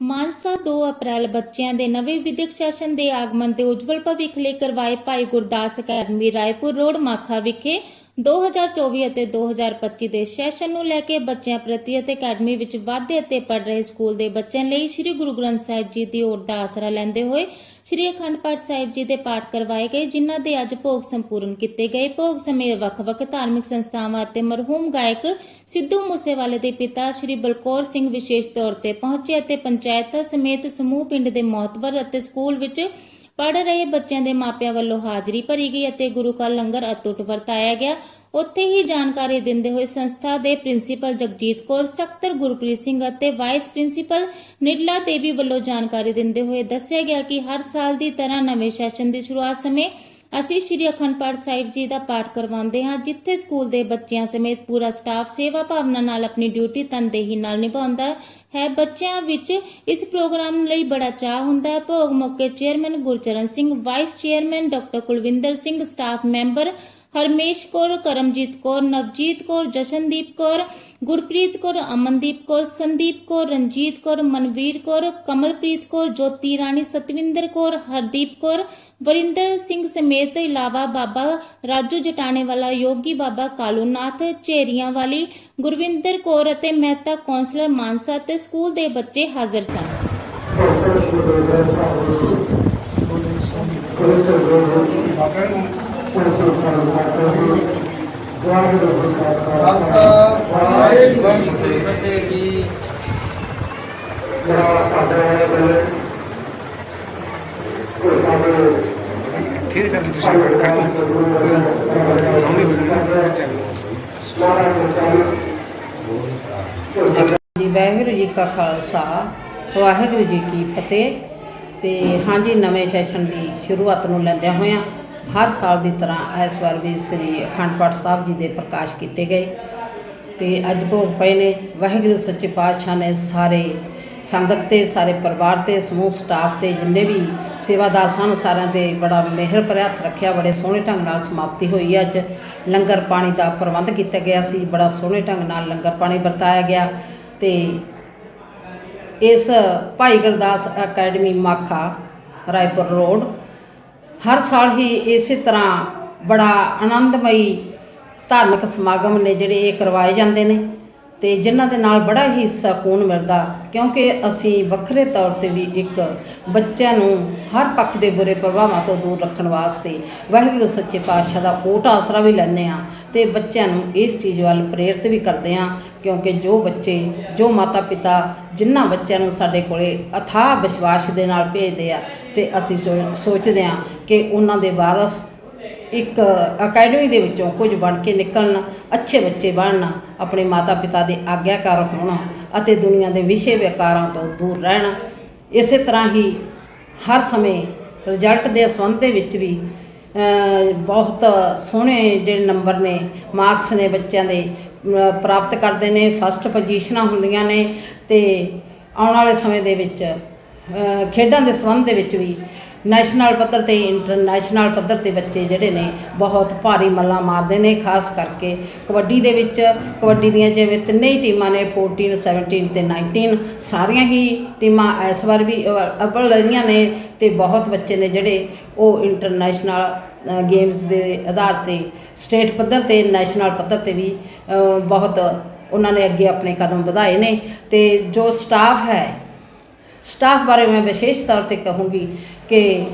ਮਾਨਸਾ 2 ਅਪ੍ਰੈਲ ਬੱਚਿਆਂ ਦੇ ਨਵੇਂ ਵਿਦਿਅਕ ਸੈਸ਼ਨ ਦੇ ਆਗਮਨ ਤੇ ਉਜਵਲ ਭਵਿੱਖ ਲਈ ਕਰਵਾਏ ਭਾਈ ਗੁਰਦਾਸ ਅਕੈਡਮੀ, ਰਾਏਪੁਰ ਰੋਡ ਮਾਖਾ ਵਿਖੇ 2024 ਅਤੇ 2025 ਦੇ ਸੈਸ਼ਨ ਨੂੰ ਲੈ ਕੇ ਬੱਚਿਆਂ ਪ੍ਰਤੀ ਅਤੇ ਅਕੈਡਮੀ ਵਿੱਚ ਵਾਧੇ ਅਤੇ ਪੜ ਰਹੇ ਸਕੂਲ ਦੇ ਬੱਚਿਆਂ ਲਈ ਸ੍ਰੀ ਗੁਰੂ ਗ੍ਰੰਥ ਸਾਹਿਬ ਜੀ ਦੀ ਓਟ ਦਾ ਆਸਰਾ ਲੈਂਦੇ ਹੋਏ ਸ੍ਰੀ ਅਖੰਡ ਪਾਠ ਸਾਹਿਬ ਜੀ ਦੇ ਪਾਠ ਕਰਵਾਏ ਗਏ, ਜਿਨ੍ਹਾਂ ਦੇ ਅੱਜ ਭੋਗ ਸੰਪੂਰਨ ਕੀਤੇ ਗਏ। ਭੋਗ ਸਮੇਂ ਵੱਖ-ਵੱਖ ਧਾਰਮਿਕ ਸੰਸਥਾਵਾਂ ਅਤੇ ਮਰਹੂਮ ਗਾਇਕ ਸਿੱਧੂ ਮੂਸੇਵਾਲੇ ਦੇ ਪਿਤਾ ਸ੍ਰੀ ਬਲਕੌਰ ਸਿੰਘ ਵਿਸ਼ੇਸ਼ ਤੌਰ ਤੇ ਪਹੁੰਚੇ ਅਤੇ ਪੰਚਾਇਤਾਂ ਸਮੇਤ ਸਮੂਹ ਪਿੰਡ ਦੇ ਮੌਤਵਰ ਅਤੇ ਸਕੂਲ ਵਿੱਚ ਪੜ ਰਹੇ ਬੱਚਿਆਂ ਦੇ ਮਾਪਿਆਂ ਵੱਲੋਂ ਹਾਜ਼ਰੀ ਭਰੀ ਗਈ ਅਤੇ ਗੁਰੂ ਕਾ ਲੰਗਰ ਅਤੁੱਟ ਵਰਤਾਇਆ ਗਿਆ। ਉੱਥੇ ਹੀ ਜਾਣਕਾਰੀ ਦਿੰਦੇ ਹੋਏ ਸੰਸਥਾ ਦੇ ਪ੍ਰਿੰਸੀਪਲ ਜਗਜੀਤ ਕੌਰ ਸਖਤਰ ਗੁਰਪ੍ਰੀਤ ਸਿੰਘ ਅਤੇ ਵਾਈਸ ਪ੍ਰਿੰਸੀਪਲ ਨਿਰਲਾ ਦੇਵੀ ਵੱਲੋਂ ਜਾਣਕਾਰੀ ਦਿੰਦੇ ਹੋਏ ਦੱਸਿਆ ਗਿਆ ਕਿ ਹਰ ਸਾਲ ਦੀ ਤਰ੍ਹਾਂ ਨਵੇਂ ਸੈਸ਼ਨ ਦੀ ਸ਼ੁਰੂਆਤ ਸਮੇਂ ਅਸੀਂ ਸ਼੍ਰੀ ਅਖੰਡ ਪਾਠ ਸਾਹਿਬ ਜੀ ਦਾ ਪਾਠ ਕਰਵਾਉਂਦੇ ਹਾਂ, ਜਿੱਥੇ ਸਕੂਲ ਦੇ ਬੱਚਿਆਂ ਸਮੇਤ ਪੂਰਾ ਸਟਾਫ ਸੇਵਾ ਭਾਵਨਾ ਨਾਲ ਆਪਣੀ ਡਿਊਟੀ ਤਨਦੇਹੀ ਨਾਲ ਨਿਭਾਉਂਦਾ ਹੈ। ਬੱਚਿਆਂ ਵਿੱਚ ਇਸ ਪ੍ਰੋਗਰਾਮ ਲਈ ਬੜਾ ਚਾਹ ਹੁੰਦਾ ਹੈ। ਭੋਗ ਮੌਕੇ chairman Gurcharan Singh vice chairman doctor Kulwinder Singh staff member Harmesh Kaur, Karamjeet Kaur, Navjeet Kaur, Jashandeep Kaur, Gurpreet Kaur, Amandeep Kaur, Sandeep Kaur, Ranjeet Kaur, Manveer Kaur, Kamalpreet Kaur, Jyoti Rani, Satwinder Kaur, Hardeep Kaur, Varinder Singh ਸਮੇਤ ਤੋਂ ਇਲਾਵਾ ਬਾਬਾ ਰਾਜੂ ਜਟਾਣੇ ਵਾਲਾ ਯੋਗੀ ਬਾਬਾ ਕਾਲੂਨਾਥ ਚੇਰੀਆਂ ਵਾਲੀ ਗੁਰਵਿੰਦਰ ਕੌਰ ਅਤੇ Mehta councillor Mansa ਤੇ school ਦੇ ਬੱਚੇ ਹਾਜ਼ਰ ਸਨ। ਖਾਲਸਾ, ਵਾਹਿਗੁਰੂ ਜੀ ਕੀ ਫਤਿਹ ਜੀ। ਠੀਕ ਹੈ ਤੁਸੀਂ ਕਰ ਕਰ ਸਾਹਮਣੇ ਹੋ ਜਾਊਗਾ ਚੱਲ ਜੀ, ਵਾਹਿਗੁਰੂ ਜੀ ਕਾ ਖਾਲਸਾ, ਵਾਹਿਗੁਰੂ ਜੀ ਕੀ ਫਤਿਹ। ਤੇ ਹਾਂਜੀ, ਨਵੇਂ ਸੈਸ਼ਨ ਦੀ ਸ਼ੁਰੂਆਤ ਨੂੰ ਲੈਂਦਿਆਂ ਹੋਇਆਂ ਹਰ ਸਾਲ ਦੀ ਤਰ੍ਹਾਂ ਇਸ ਵਾਰ ਵੀ ਸ੍ਰੀ ਅਖੰਡ ਪਾਠ ਸਾਹਿਬ ਜੀ ਦੇ ਪ੍ਰਕਾਸ਼ ਕੀਤੇ ਗਏ ਤੇ ਅੱਜ ਭੋਗ ਪਏ ਨੇ। ਵਾਹਿਗੁਰੂ ਸੱਚੇ ਪਾਤਸ਼ਾਹ ਨੇ ਸਾਰੇ ਸੰਗਤ ਤੇ, ਸਾਰੇ ਪਰਿਵਾਰ ਤੇ, ਸਮੂਹ ਸਟਾਫ ਤੇ ਜਿੰਨੇ ਵੀ ਸੇਵਾਦਾਰ ਸਨ, ਸਾਰਿਆਂ ਤੇ ਬੜਾ ਮਿਹਰ ਭਰਿਆ ਹੱਥ ਰੱਖਿਆ, ਬੜੇ ਸੋਹਣੇ ਢੰਗ ਨਾਲ ਸਮਾਪਤੀ ਹੋਈ ਅੱਜ। ਲੰਗਰ ਪਾਣੀ ਦਾ ਪ੍ਰਬੰਧ ਕੀਤਾ ਗਿਆ ਸੀ, ਬੜਾ ਸੋਹਣੇ ਢੰਗ ਨਾਲ ਲੰਗਰ ਪਾਣੀ ਵਰਤਾਇਆ ਗਿਆ ਤੇ ਇਸ ਭਾਈ ਗੁਰਦਾਸ ਅਕੈਡਮੀ ਮਾਖਾ ਰਾਏਪੁਰ ਰੋਡ ਹਰ ਸਾਲ ਹੀ ਇਸੇ ਤਰ੍ਹਾਂ ਬੜਾ ਆਨੰਦਮਈ ਧਾਰਮਿਕ ਸਮਾਗਮ ਨੇ ਜਿਹੜੇ ਇਹ ਕਰਵਾਏ ਜਾਂਦੇ ਨੇ। ਤੇ ਜਿਨ੍ਹਾਂ ਦੇ ਨਾਲ ਬੜਾ ਹੀ ਸਕੂਨ ਮਿਲਦਾ, ਕਿਉਂਕਿ ਅਸੀਂ ਵੱਖਰੇ ਤੌਰ ਤੇ ਵੀ ਇੱਕ ਬੱਚਿਆਂ ਨੂੰ ਹਰ ਪੱਖ ਦੇ ਬੁਰੇ ਪ੍ਰਭਾਵਾਂ ਤੋਂ ਦੂਰ ਰੱਖਣ ਵਾਸਤੇ ਵਾਹਿਗੁਰੂ ਸੱਚੇ ਪਾਤਸ਼ਾਹ ਦਾ ਓਟ ਆਸਰਾ ਵੀ ਲੈਂਦੇ ਆ ਤੇ ਬੱਚਿਆਂ ਨੂੰ ਇਸ ਚੀਜ਼ ਵੱਲ ਪ੍ਰੇਰਿਤ ਵੀ ਕਰਦੇ ਆ ਕਿਉਂਕਿ ਜੋ ਬੱਚੇ, ਜੋ ਮਾਤਾ ਪਿਤਾ ਜਿਨ੍ਹਾਂ ਬੱਚਿਆਂ ਨੂੰ ਸਾਡੇ ਕੋਲੇ ਅਥਾਹ ਵਿਸ਼ਵਾਸ ਦੇ ਨਾਲ ਭੇਜਦੇ ਆ, ਤੇ ਅਸੀਂ ਸੋ- ਸੋਚਦੇ ਆ ਕਿ ਉਹਨਾਂ ਦੇ ਵਾਰਸ ਇੱਕ ਅਕੈਡਮੀ ਦੇ ਵਿੱਚੋਂ ਕੁਝ ਬਣ ਕੇ ਨਿਕਲਣ, ਅੱਛੇ ਬੱਚੇ ਬਣਨ, ਆਪਣੇ ਮਾਤਾ ਪਿਤਾ ਦੇ ਆਗਿਆਕਾਰ ਹੋਣ ਅਤੇ ਦੁਨੀਆ ਦੇ ਵਿਸ਼ੇ ਵਿਕਾਰਾਂ ਤੋਂ ਦੂਰ ਰਹਿਣ। ਇਸੇ ਤਰ੍ਹਾਂ ਹੀ ਹਰ ਸਮੇਂ ਰਿਜ਼ਲਟ ਦੇ ਸੰਬੰਧ ਦੇ ਵਿੱਚ ਵੀ ਬਹੁਤ ਸੋਹਣੇ ਜਿਹੜੇ ਨੰਬਰ ਨੇ, ਮਾਰਕਸ ਨੇ ਬੱਚਿਆਂ ਦੇ ਪ੍ਰਾਪਤ ਕਰਦੇ ਨੇ, ਫਸਟ ਪੋਜੀਸ਼ਨਾਂ ਹੁੰਦੀਆਂ ਨੇ ਤੇ ਆਉਣ ਵਾਲੇ ਸਮੇਂ ਦੇ ਵਿੱਚ ਖੇਡਾਂ ਦੇ ਸੰਬੰਧ ਦੇ ਵਿੱਚ ਵੀ ਨੈਸ਼ਨਲ ਪੱਧਰ ਤੇ ਇੰਟਰਨੈਸ਼ਨਲ ਪੱਧਰ ਤੇ ਬੱਚੇ ਜਿਹੜੇ ਨੇ ਬਹੁਤ ਭਾਰੀ ਮੱਲਾਂ ਮਾਰਦੇ ਨੇ, ਖਾਸ ਕਰਕੇ ਕਬੱਡੀ ਦੇ ਵਿੱਚ। ਕਬੱਡੀ ਦੀਆਂ ਜਿਵੇਂ ਤਿੰਨੇ ਹੀ ਟੀਮਾਂ ਨੇ 14 17 ਤੇ 19 ਸਾਰੀਆਂ ਹੀ ਟੀਮਾਂ ਇਸ ਵਾਰ ਵੀ ਅਵ- ਅੱਵਲ ਰਹੀਆਂ ਨੇ ਤੇ ਬਹੁਤ ਬੱਚੇ ਨੇ ਜਿਹੜੇ ਉਹ ਇੰਟਰਨੈਸ਼ਨਲ ਗੇਮਸ ਦੇ ਆਧਾਰ ਤੇ ਸਟੇਟ ਪੱਧਰ ਤੇ ਨੈਸ਼ਨਲ ਪੱਧਰ ਤੇ ਵੀ ਬਹੁਤ ਉਹਨਾਂ ਨੇ ਅੱਗੇ ਆਪਣੇ ਕਦਮ ਵਧਾਏ ਨੇ ਤੇ ਜੋ ਸਟਾਫ ਹੈ ਸਟਾਫ ਬਾਰੇ ਮੈਂ ਵਿਸ਼ੇਸ਼ ਤੌਰ ਤੇ ਕਹੂੰਗੀ ਕਿ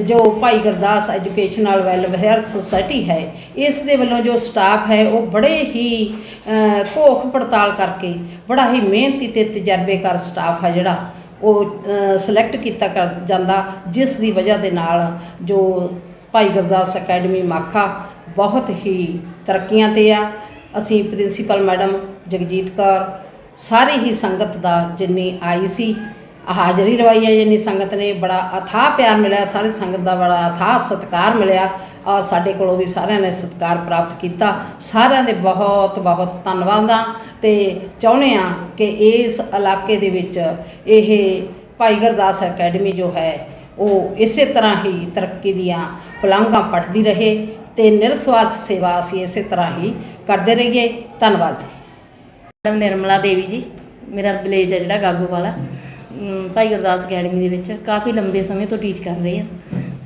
ਜੋ Bhai Gurdas educational welfare society ਹੈ, ਇਸ ਦੇ ਵੱਲੋਂ ਜੋ ਸਟਾਫ ਹੈ, ਉਹ ਬੜੇ ਹੀ ਘੋਖ ਪੜਤਾਲ ਕਰਕੇ ਬੜਾ ਹੀ ਮਿਹਨਤੀ ਤੇ ਤਜਰਬੇਕਾਰ ਸਟਾਫ ਹੈ ਜਿਹੜਾ ਉਹ ਸਿਲੈਕਟ ਕੀਤਾ ਕਰ ਜਾਂਦਾ, ਜਿਸ ਦੀ ਵਜ੍ਹਾ ਦੇ ਨਾਲ ਜੋ ਭਾਈ ਗੁਰਦਾਸ ਅਕੈਡਮੀ ਮਾਖਾ ਬਹੁਤ ਹੀ ਤਰੱਕੀਆਂ ਤੇ ਆ। ਅਸੀਂ ਪ੍ਰਿੰਸੀਪਲ ਮੈਡਮ ਜਗਜੀਤ ਕੌਰ, ਸਾਰੀ ਹੀ ਸੰਗਤ ਦਾ ਜਿੰਨੀ ਆਈ ਸੀ ਹਾਜ਼ਰੀ ਲਵਾਈ ਹੈ ਜਿੰਨੀ ਸੰਗਤ ਨੇ ਬੜਾ ਅਥਾਹ ਪਿਆਰ ਮਿਲਿਆ, ਸਾਰੀ ਸੰਗਤ ਦਾ ਬੜਾ ਅਥਾਹ ਸਤਿਕਾਰ ਮਿਲਿਆ। ਔਰ ਸਾਡੇ ਕੋਲੋਂ ਵੀ ਸਾਰਿਆਂ ਨੇ ਸਤਿਕਾਰ ਪ੍ਰਾਪਤ ਕੀਤਾ। ਸਾਰਿਆਂ ਦੇ ਬਹੁਤ ਬਹੁਤ ਧੰਨਵਾਦ ਆ ਤੇ ਚਾਹੁੰਦੇ ਆ ਕਿ ਇਸ ਇਲਾਕੇ ਦੇ ਵਿੱਚ ਇਹ ਭਾਈ ਗੁਰਦਾਸ ਅਕੈਡਮੀ ਜੋ ਹੈ, ਉਹ ਇਸੇ ਤਰ੍ਹਾਂ ਹੀ ਤਰੱਕੀ ਦੀਆਂ ਪਲੰਘਾਂ ਪੜਦੀ ਰਹੇ ਤੇ ਨਿਰਸਵਾਰਥ ਸੇਵਾ ਅਸੀਂ ਇਸੇ ਤਰ੍ਹਾਂ ਹੀ ਕਰਦੇ ਰਹੀਏ। ਧੰਨਵਾਦ ਜੀ। ਮੈਡਮ ਨਿਰਮਲਾ ਦੇਵੀ ਜੀ। ਮੇਰਾ ਵਿਲੇਜ ਹੈ ਜਿਹੜਾ ਗਾਗੂ ਵਾਲਾ ਭਾਈ ਗੁਰਦਾਸ ਅਕੈਡਮੀ ਦੇ ਵਿੱਚ ਕਾਫੀ ਲੰਬੇ ਸਮੇਂ ਤੋਂ ਟੀਚ ਕਰ ਰਹੇ ਆ।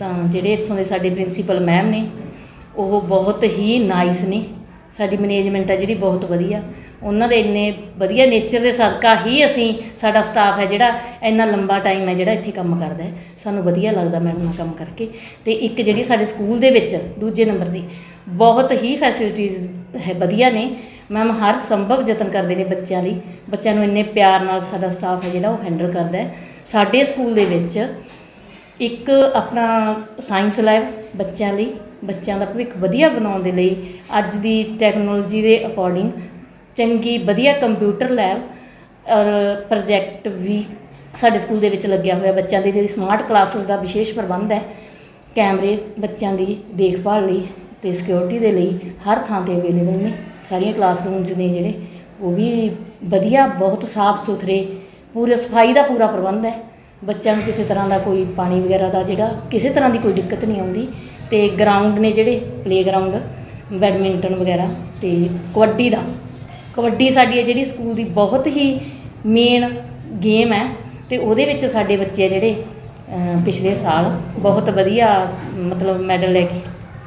ਤਾਂ ਜਿਹੜੇ ਇੱਥੋਂ ਦੇ ਸਾਡੇ ਪ੍ਰਿੰਸੀਪਲ ਮੈਮ ਨੇ, ਉਹ ਬਹੁਤ ਹੀ ਨਾਈਸ ਨੇ। ਸਾਡੀ ਮੈਨੇਜਮੈਂਟ ਹੈ ਜਿਹੜੀ ਬਹੁਤ ਵਧੀਆ। ਉਹਨਾਂ ਦੇ ਇੰਨੇ ਵਧੀਆ ਨੇਚਰ ਦੇ ਸਦਕਾ ਹੀ ਅਸੀਂ, ਸਾਡਾ ਸਟਾਫ ਹੈ ਜਿਹੜਾ ਇੰਨਾ ਲੰਬਾ ਟਾਈਮ ਹੈ ਜਿਹੜਾ ਇੱਥੇ ਕੰਮ ਕਰਦਾ ਹੈ। ਸਾਨੂੰ ਵਧੀਆ ਲੱਗਦਾ ਮੈਡਮ ਨਾਲ ਕੰਮ ਕਰਕੇ। ਤੇ ਇੱਕ ਜਿਹੜੀ ਸਾਡੇ ਸਕੂਲ ਦੇ ਵਿੱਚ, ਦੂਜੇ ਨੰਬਰ ਦੀ, ਬਹੁਤ ਹੀ ਫੈਸਿਲਿਟੀਜ਼ ਹੈ, ਵਧੀਆ ਨੇ। ਮੈਮ, ਹਰ ਸੰਭਵ ਯਤਨ ਕਰਦੇ ਨੇ ਬੱਚਿਆਂ ਲਈ। ਬੱਚਿਆਂ ਨੂੰ ਇੰਨੇ ਪਿਆਰ ਨਾਲ ਸਾਡਾ ਸਟਾਫ ਹੈ ਜਿਹੜਾ, ਉਹ ਹੈਂਡਲ ਕਰਦਾ ਹੈ। ਸਾਡੇ ਸਕੂਲ ਦੇ ਵਿੱਚ ਇੱਕ ਆਪਣਾ ਸਾਇੰਸ ਲੈਬ ਬੱਚਿਆਂ ਲਈ, ਬੱਚਿਆਂ ਦਾ ਭਵਿੱਖ ਵਧੀਆ ਬਣਾਉਣ ਦੇ ਲਈ ਅੱਜ ਦੀ ਟੈਕਨੋਲੋਜੀ ਦੇ ਅਕੋਰਡਿੰਗ ਚੰਗੀ, ਵਧੀਆ ਕੰਪਿਊਟਰ ਲੈਬ ਔਰ ਪ੍ਰੋਜੈਕਟ ਵੀ ਸਾਡੇ ਸਕੂਲ ਦੇ ਵਿੱਚ ਲੱਗਿਆ ਹੋਇਆ। ਬੱਚਿਆਂ ਦੇ ਲਈ ਸਮਾਰਟ ਕਲਾਸਿਸ ਦਾ ਵਿਸ਼ੇਸ਼ ਪ੍ਰਬੰਧ ਹੈ, ਕੈਮਰੇ ਬੱਚਿਆਂ ਦੀ ਦੇਖਭਾਲ ਲਈ। ਅਤੇ ਸਿਕਿਉਰਿਟੀ ਦੇ ਲਈ ਹਰ ਥਾਂ ਤੇ ਅਵੇਲੇਬਲ ਨੇ, ਸਾਰੀਆਂ ਕਲਾਸਰੂਮਸ ਨੇ ਜਿਹੜੇ, ਉਹ ਵੀ ਵਧੀਆ, ਬਹੁਤ ਸਾਫ਼ ਸੁਥਰੇ, ਪੂਰੇ ਸਫ਼ਾਈ ਦਾ ਪੂਰਾ ਪ੍ਰਬੰਧ ਹੈ। ਬੱਚਿਆਂ ਨੂੰ ਕਿਸੇ ਤਰ੍ਹਾਂ ਦਾ ਕੋਈ ਪਾਣੀ ਵਗੈਰਾ ਦਾ ਜਿਹੜਾ, ਕਿਸੇ ਤਰ੍ਹਾਂ ਦੀ ਕੋਈ ਦਿੱਕਤ ਨਹੀਂ ਆਉਂਦੀ। ਅਤੇ ਗਰਾਊਂਡ ਨੇ ਜਿਹੜੇ ਪਲੇਗਰਾਊਂਡ ਬੈਡਮਿੰਟਨ ਵਗੈਰਾ ਅਤੇ ਕਬੱਡੀ ਦਾ। ਕਬੱਡੀ ਸਾਡੀ ਹੈ ਜਿਹੜੀ ਸਕੂਲ ਦੀ ਬਹੁਤ ਹੀ ਮੇਨ ਗੇਮ ਹੈ ਤੇ ਉਹਦੇ ਵਿੱਚ ਸਾਡੇ ਬੱਚੇ ਜਿਹੜੇ ਪਿਛਲੇ ਸਾਲ ਬਹੁਤ ਵਧੀਆ, ਮਤਲਬ ਮੈਡਲ ਲੈ ਕੇ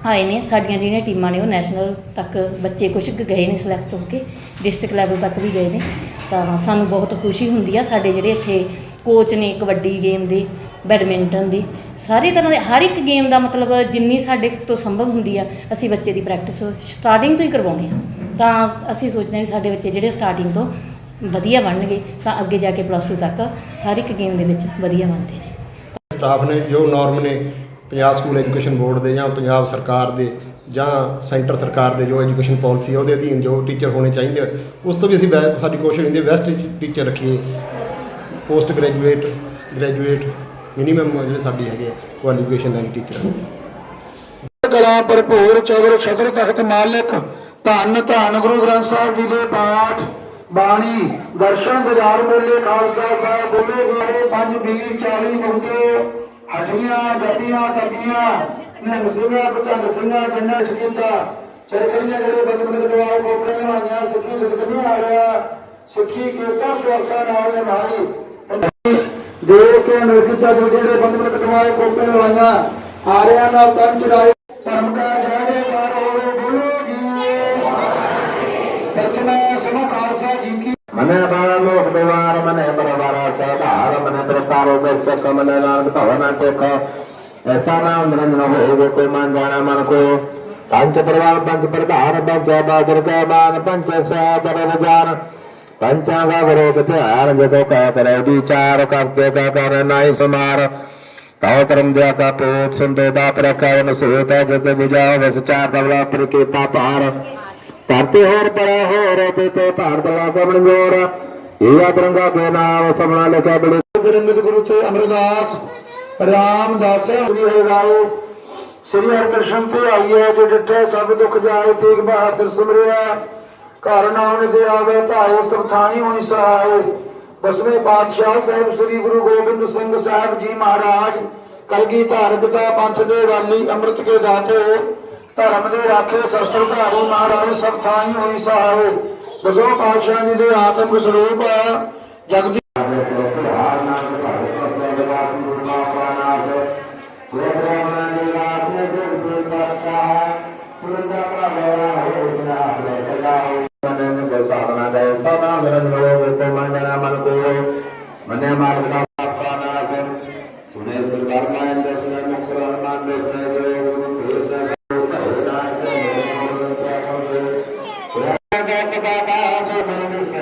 ਆਏ ਨੇ, ਸਾਡੀਆਂ ਜਿਹੜੀਆਂ ਟੀਮਾਂ ਨੇ ਉਹ ਨੈਸ਼ਨਲ ਤੱਕ ਬੱਚੇ ਕੁਝ ਗਏ ਨੇ ਸਿਲੈਕਟ ਹੋ ਕੇ ਡਿਸਟ੍ਰਿਕਟ ਲੈਵਲ ਤੱਕ ਵੀ ਗਏ ਨੇ। ਤਾਂ ਸਾਨੂੰ ਬਹੁਤ ਖੁਸ਼ੀ ਹੁੰਦੀ ਆ, ਸਾਡੇ ਜਿਹੜੇ ਇੱਥੇ ਕੋਚ ਨੇ ਕਬੱਡੀ ਗੇਮ ਦੇ ਬੈਡਮਿੰਟਨ ਦੀ, ਸਾਰੀ ਤਰ੍ਹਾਂ ਦੇ, ਹਰ ਇੱਕ ਗੇਮ ਦਾ ਮਤਲਬ ਜਿੰਨੀ ਸਾਡੇ ਤੋਂ ਸੰਭਵ ਹੁੰਦੀ ਆ, ਅਸੀਂ ਬੱਚੇ ਦੀ ਪ੍ਰੈਕਟਿਸ ਸਟਾਰਟਿੰਗ ਤੋਂ ਹੀ ਕਰਵਾਉਂਦੇ ਆ। ਤਾਂ ਅਸੀਂ ਸੋਚਦੇ ਹਾਂ ਵੀ ਸਾਡੇ ਬੱਚੇ ਜਿਹੜੇ ਸਟਾਰਟਿੰਗ ਤੋਂ ਵਧੀਆ ਬਣਨਗੇ, ਤਾਂ ਅੱਗੇ ਜਾ ਕੇ ਪਲੱਸ 2 ਤੱਕ ਹਰ ਇੱਕ ਗੇਮ ਦੇ ਵਿੱਚ ਵਧੀਆ ਬਣਦੇ ਨੇ। ਸਟਾਫ ਨੇ ਜੋ ਨਾਰਮ ਨੇ ਪੰਜਾਬ ਸਕੂਲ ਐਜੂਕੇਸ਼ਨ ਬੋਰਡ ਦੇ ਜਾਂ ਪੰਜਾਬ ਸਰਕਾਰ ਦੇ ਜਾਂ ਸੈਂਟਰ ਸਰਕਾਰ ਦੇ ਜੋ ਐਜੂਕੇਸ਼ਨ ਪਾਲਿਸੀ ਹੈ ਉਹਦੇ ਅਧੀਨ ਜੋ ਟੀਚਰ ਹੋਣੇ ਚਾਹੀਦੇ ਆ, ਉਸ ਤੋਂ ਵੀ ਅਸੀਂ ਬੈ- ਸਾਡੀ ਕੋਸ਼ਿਸ਼ ਹੁੰਦੀ ਹੈ ਬੈਸਟ ਟੀਚਰ ਰੱਖੀਏ। ਪੋਸਟ ਗ੍ਰੈਜੂਏਟ ਗ੍ਰੈਜੂਏਟ ਮਿਨੀਮਮ ਜਿਹੜੇ ਸਾਡੀ ਹੈਗੇ ਕੁਆਲੀਫਿਕੇਸ਼ਨ ਲਾਈਨ ਟੀਚਰ ਕਲਾ ਭਰਪੂਰ ਚਵਰ ਛਤਰ ਤਖਤ ਮਾਲਕ ਧੰਨ ਧੰਨ ਗੁਰੂ ਗ੍ਰੰਥ ਸਾਹਿਬ ਜੀ ਦੇ ਪਾਠ ਬਾਣੀ ਦਰਸ਼ਨ ਬਾਜ਼ਾਰ ਮੇਲੇ ਖਾਲਸਾ ਸਾਹਿਬ ਬੋਲੇ ਗਏ ਪੰਜ ਵੀਰ 40 ਮੁਕਤੇ ਹਟੀਆਂ ਜੱਟੀਆਂ ਤੱਕੀਆਂ ਨਿਹੰਗ ਸਿੰਘਾਂ ਪਚੰਗ ਸਿੰਘਾਂ ਜੰਨਾ ਠਕੀਤਾ ਚਰਕੜੀਆਂ ਜਿਹੜੇ ਬਦਮਨ ਦਵਾਓ ਗੋਪਰੇ ਲਵਾਈਆਂ ਸਿੱਖੀ ਸਤਗਨੀ ਆ ਰਿਹਾ। ਸਿੱਖੀ ਕੇਸਾ, ਸਵਾਸਾ ਨਾਲ ਨਿਭਾਈ ਦੇਖ ਕੇ ਅਨੋਖੀ ਚਾਦਰ ਜਿਹੜੇ ਬੰਦਮਤ ਕਮਾਏ ਕੋਪੇ ਲਵਾਈਆਂ ਹਾਰਿਆਂ ਨਾਲ ਤਨ ਚੜਾਏ, ਧਰਮ ਦਾ ਜੈ ਮਨੇ ਬਾਲ ਲੋਕ ਦਿਵਾਰ, ਮਨੇ ਬਰਵਾਰਾ ਸਹਿਧਾਰ ਮਨੇ ਪ੍ਰਤਾਰੋ ਦਰਸ਼ਕ ਮਨੇ ਨਾਨਕ ਭਵਨਾ ਟੇਕ। ਐਸਾ ਨਾਮ ਨਿਰੰਜਨ ਹੋਏ ਕੋਈ ਮਨ ਜਾਣਾ ਮਨ ਕੋ ਪੰਜ ਪ੍ਰਵਾਨ ਪੰਜ ਪ੍ਰਧਾਨ, ਪੰਜ ਬਾਦਰ ਕੈ ਬਾਨ, ਪੰਜ ਸਹਿ ਬਰ ਪੰਚਾਂ ਦਾ ਵਿਰੋਧ ਧਿਆਨ, ਜਦੋਂ ਕਾ ਕਰੈ ਵਿਚਾਰ ਕਰਦੇ ਕਾ ਕਰ ਨਾਈ ਸਮਾਰ। ਤਉ ਧਰਮ ਦਿਆ ਕਾ ਪੋਤ, ਸੁੰਦੇ ਦਾ ਪ੍ਰਕਾਰਨ ਸੋਤਾ ਜਗ ਵਿਜਾਉ ਵਿਚਾਰ ਦਵਲਾ ਪਰ ਪਾਪਾਰ ਧਰਤੀ ਹੋਰ ਪਰੇ ਹੋਰ ਤੇ ਭਾਰਤ ਲਾ ਕਮਣ ਜੋਰ। ਇਹ ਬਰੰਗਾ ਕੇ ਨਾਮ ਸਮਣਾ ਲਿਖਿਆ ਬੜੇ। ਬਿਰੰਗਤ ਗੁਰੂ ਤੇ ਅਮਰਦਾਸ ਰਾਮਦਾਸ ਜੀ ਹੋ ਸ੍ਰੀ ਹਰਿਕ੍ਰਿਸ਼ਨ ਤੇ ਆਈਏ ਜੋ ਡਿਠੇ ਸਭ ਦੁੱਖ ਜਾਏ, ਤੇਗ ਬਹਾਦਰ ਸਿਮਰਿਆ। ਘਰ ਨਾਉਣ ਦੇ ਆਵੇ, ਧਾਏ ਸਭ ਹੋਣੀ ਸਹਾਏ। ਦਸਵੇਂ ਪਾਤਸ਼ਾਹ ਸਾਹਿਬ ਸ੍ਰੀ ਗੁਰੂ ਗੋਬਿੰਦ ਸਿੰਘ ਸਾਹਿਬ ਜੀ ਮਹਾਰਾਜ, ਕਲਗੀ ਧਾਰ ਪਿਤਾ ਪੰਥ ਦੇ ਵਾਲੀ ਅੰਮ੍ਰਿਤ ਕੇ ਦਾਤੇ। ਧਰਮ ਦੇ ਰਾਖੇ ਸ਼ਸਤਰ ਧਾਰੀ ਮਹਾਰਾਜ ਸਭ ਥਾਈ ਹੋਈ ਸਹਾਏ ਦਸੋ ਪਾਤਸ਼ਾਹ ਜੀ ਦੇ ਆਤਮਿਕ ਸਰੂਪ ਜਗਦੀ ਸਾਧਨਾ ਦੇ ਸਦਾ ਮਿਰਨ ਲੋਗ ਕੋ ਮੰਨਣਾ ਮਨ ਕੋ ਮਨੇ ਮਾਰ ਸਾਪਾ ਨਾਸ ਸੁਨੇ ਸਰਕਾਰ ਮਾਨ ਦੇ ਸੁਨੇ ਮੁਖ ਰਹਿਮਾਨ ਦੇ ਸੁਨੇ ਜੋ ਗੁਰੂ ਦੇਸ ਦੇ ਨਾਸ ਗਤ ਬਾਬਾ ਜੋ ਮਨ ਸੇ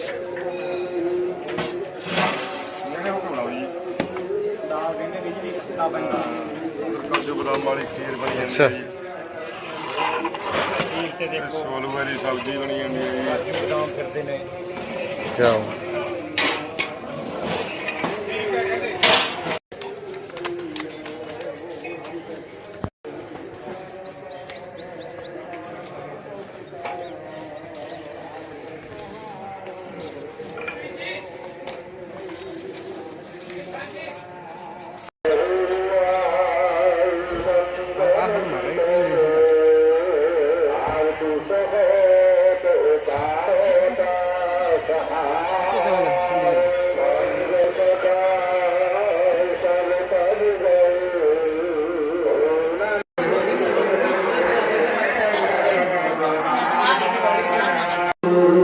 ਕਰਨਾ ਪੈਂਦਾ ਕਾਜੂ ਬਦਾਮ ਵਾਲੀ ਖੀਰ ਬਣੀ ਜਾਂਦੀ ਹੈ ਜੀ। ਖੀਰ ਤੇ ਦੇਖੋ ਸੋਲੂ ਵਾਲੀ ਸਬਜ਼ੀ ਬਣੀ ਜਾਂਦੀ ਹੈ ਜੀ। ਕਾਜੂ ਬਦਾਮ ਫਿਰਦੇ ਨੇ ਕਿਆ you.